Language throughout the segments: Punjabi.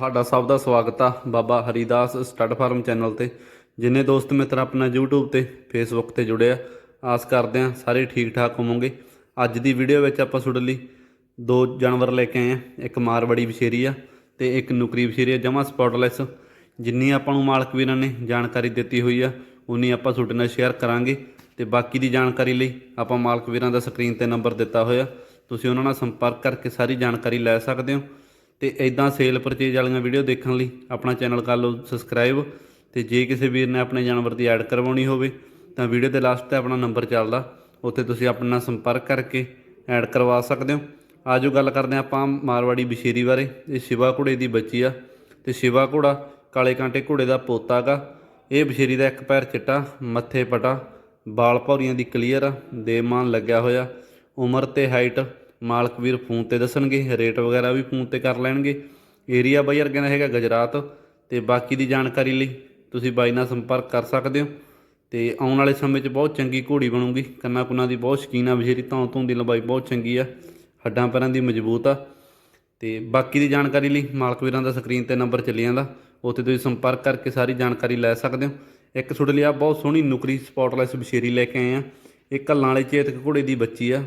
ਤੁਹਾਡਾ ਸਭ ਦਾ ਸਵਾਗਤ ਆ Baba Haridas stud farm channel ਤੇ, ਜਿੰਨੇ ਦੋਸਤ ਮਿੱਤਰ ਆਪਣਾ YouTube ਤੇ, Facebook ਤੇ ਜੁੜੇ ਆ, ਆਸ ਕਰਦੇ ਆ ਸਾਰੇ ਠੀਕ ਠਾਕ ਹੋਵੋਗੇ। ਅੱਜ ਦੀ ਵੀਡੀਓ ਵਿੱਚ ਆਪਾਂ ਤੁਹਾਡੇ ਲਈ ਦੋ ਜਾਨਵਰ ਲੈ ਕੇ ਆਏ ਆ, ਇੱਕ ਮਾਰਵਾੜੀ ਵਿਸ਼ੇਰੀ ਆ ਤੇ ਇੱਕ ਨੁਕਰੀ ਵਿਸ਼ੇਰੀ ਆ ਜਮਾ ਸਪੌਟਲੈਸ ਜਿੰਨੀ ਆਪਾਂ ਨੂੰ ਮਾਲਕ ਵੀਰਾਂ ਨੇ ਜਾਣਕਾਰੀ ਦਿੱਤੀ ਹੋਈ ਆ, ਉਨੀ ਆਪਾਂ ਤੁਹਾਡੇ ਨਾਲ ਸ਼ੇਅਰ ਕਰਾਂਗੇ ਤੇ ਬਾਕੀ ਦੀ ਜਾਣਕਾਰੀ ਲਈ ਆਪਾਂ ਮਾਲਕ ਵੀਰਾਂ ਦਾ ਸਕਰੀਨ ਤੇ ਨੰਬਰ ਦਿੱਤਾ ਹੋਇਆ। ਤੁਸੀਂ ਉਹਨਾਂ ਨਾਲ ਸੰਪਰਕ ਕਰਕੇ ਸਾਰੀ ਜਾਣਕਾਰੀ ਲੈ ਸਕਦੇ ਹੋ। ਤੇ ਇਦਾਂ ਸੇਲ ਪਰਚੇਜ ਵਾਲੀਆਂ ਵੀਡੀਓ ਦੇਖਣ ਲਈ ਆਪਣਾ ਚੈਨਲ ਕਰ ਲਓ ਸਬਸਕ੍ਰਾਈਬ ਤੇ ਜੇ ਕਿਸੇ ਵੀਰ ਨੇ ਆਪਣੇ ਜਾਨਵਰ ਦੀ ਐਡ ਕਰਵਾਉਣੀ ਹੋਵੇ, ਤਾਂ ਵੀਡੀਓ ਦੇ ਲਾਸਟ ਤੇ ਆਪਣਾ ਨੰਬਰ ਚੱਲਦਾ। ਉੱਥੇ ਤੁਸੀਂ ਆਪਣੇ ਨਾਲ ਸੰਪਰਕ ਕਰਕੇ ਐਡ ਕਰਵਾ ਸਕਦੇ ਹੋ। ਆਜੋ ਗੱਲ ਕਰਦੇ ਹਾਂ ਆਪਾਂ ਮਾਰਵਾੜੀ ਬਸ਼ੀਰੀ ਬਾਰੇ। ਇਹ ਸ਼ਿਵਾ ਘੋੜੇ ਦੀ ਬੱਚੀ ਆ। ਤੇ ਸ਼ਿਵਾ ਘੋੜਾ ਕਾਲੇ ਕਾਂਟੇ ਘੋੜੇ ਦਾ ਪੋਤਾ ਗਾ। ਇਹ ਬਸ਼ੀਰੀ ਦਾ ਇੱਕ ਪੈਰ ਚਿੱਟਾ, ਮੱਥੇ ਪਟਾ ਬਾਲ ਭੌਰੀਆਂ ਦੀ ਕਲੀਅਰ ਆ ਦੇਮਾਨ ਲੱਗਿਆ ਹੋਇਆ। ਉਮਰ ਤੇ ਹਾਈਟ ਮਾਲਕ ਵੀਰ ਫੋਨ ਤੇ ਦੱਸਣਗੇ, ਰੇਟ ਵਗੈਰਾ ਵੀ ਫੋਨ ਤੇ ਕਰ ਲੈਣਗੇ। ਏਰੀਆ ਬਾਈ ਵਰਗੇ ਦਾ ਹੈਗਾ ਗੁਜਰਾਤ, ਤੇ ਬਾਕੀ ਦੀ ਜਾਣਕਾਰੀ ਲਈ ਤੁਸੀਂ ਬਾਈ ਨਾਲ ਸੰਪਰਕ ਕਰ ਸਕਦੇ ਹੋ। ਤੇ ਆਉਣ ਵਾਲੇ ਸਮੇਂ 'ਚ ਬਹੁਤ ਚੰਗੀ ਘੋੜੀ ਬਣੂਗੀ। ਕੰਨਾਂ ਕੁਨਾ ਦੀ ਬਹੁਤ ਸ਼ਕੀਨ ਆ ਬਸ਼ੀਰੀ ਧੌਂ ਧੂੰ ਦੀ ਲੰਬਾਈ ਬਹੁਤ ਚੰਗੀ ਆ, ਹੱਡਾਂ ਪੈਰਾਂ ਦੀ ਮਜ਼ਬੂਤ ਆ। ਤੇ ਬਾਕੀ ਦੀ ਜਾਣਕਾਰੀ ਲਈ ਮਾਲਕ ਵੀਰਾਂ ਦਾ ਸਕਰੀਨ ਤੇ ਨੰਬਰ ਚੱਲੀ ਜਾਂਦਾ। ਉੱਥੇ ਤੁਸੀਂ ਸੰਪਰਕ ਕਰਕੇ ਸਾਰੀ ਜਾਣਕਾਰੀ ਲੈ ਸਕਦੇ ਹੋ। ਇੱਕ ਤੁਹਾਡੇ ਲਈ ਆ, ਬਹੁਤ ਸੋਹਣੀ ਨੁਕਰੀ ਸਪੌਟਲੈਸ ਬਸ਼ੇਰੀ ਲੈ ਕੇ ਆਏ ਆ। ਇਹ ਕੱਲਾਂ ਵਾਲੇ ਚੇਤਕ ਘੋੜੇ ਦੀ ਬੱਚੀ ਆ।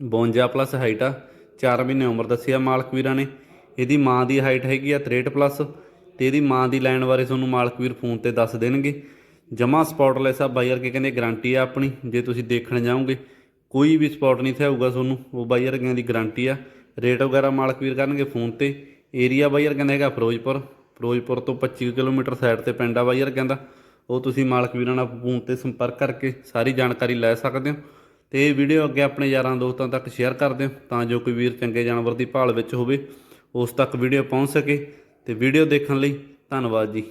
52 ਪਲੱਸ ਹਾਈਟ ਆ 4 ਮਹੀਨੇ ਉਮਰ ਦੱਸੀ ਆ ਮਾਲਕ ਵੀਰਾਂ ਨੇ। ਇਹਦੀ ਮਾਂ ਦੀ ਹਾਈਟ ਹੈਗੀ ਆ 63 ਪਲੱਸ, ਤੇ ਇਹਦੀ ਮਾਂ ਦੀ ਲਾਈਨ ਬਾਰੇ ਤੁਹਾਨੂੰ ਮਾਲਕ ਵੀਰ ਫੋਨ ਤੇ ਦੱਸ ਦੇਣਗੇ। ਜਮਾ ਸਪੌਟਲੈਸ ਆ, ਬਾਈ ਵਰਗੇ ਕਹਿੰਦੇ ਗਾਰੰਟੀ ਆ ਆਪਣੀ, ਜੇ ਤੁਸੀਂ ਦੇਖਣ ਜਾਓਗੇ। ਕੋਈ ਵੀ ਸਪੌਟ ਨਹੀਂ ਥਿਆਊਗਾ ਤੁਹਾਨੂੰ, ਉਹ ਬਾਈ ਵਰਗਿਆਂ ਦੀ ਗਾਰੰਟੀ ਆ। ਰੇਟ ਵਗੈਰਾ ਮਾਲਕ ਵੀਰ ਕਰਨਗੇ ਫੋਨ ਤੇ। ਏਰੀਆ ਬਾਈ ਵਰਗਿਆਂ ਹੈਗਾ ਫਿਰੋਜ਼ਪੁਰ ਫਿਰੋਜ਼ਪੁਰ ਤੋਂ 25 ਕਿਲੋਮੀਟਰ ਸਾਈਡ ਤੇ ਪਿੰਡ ਆ ਬਾਈ ਵਰਗਿਆਂ ਦਾ ਉਹ ਤੁਸੀਂ ਮਾਲਕ ਵੀਰਾਂ ਨਾਲ ਫੋਨ ਤੇ ਸੰਪਰਕ ਕਰਕੇ ਸਾਰੀ ਜਾਣਕਾਰੀ ਲੈ ਸਕਦੇ ਹੋ। ਤੇ ਇਹ ਵੀਡੀਓ ਅੱਗੇ ਆਪਣੇ ਯਾਰਾਂ ਦੋਸਤਾਂ ਤੱਕ ਸ਼ੇਅਰ ਕਰ ਦਿਓ, ਤਾਂ ਜੋ ਕੋਈ ਵੀਰ ਚੰਗੇ ਜਾਨਵਰ ਦੀ ਭਾਲ ਵਿੱਚ ਹੋਵੇ, ਉਸ ਤੱਕ ਵੀਡੀਓ ਪਹੁੰਚ ਸਕੇ। ਤੇ ਵੀਡੀਓ ਦੇਖਣ ਲਈ ਧੰਨਵਾਦ ਜੀ।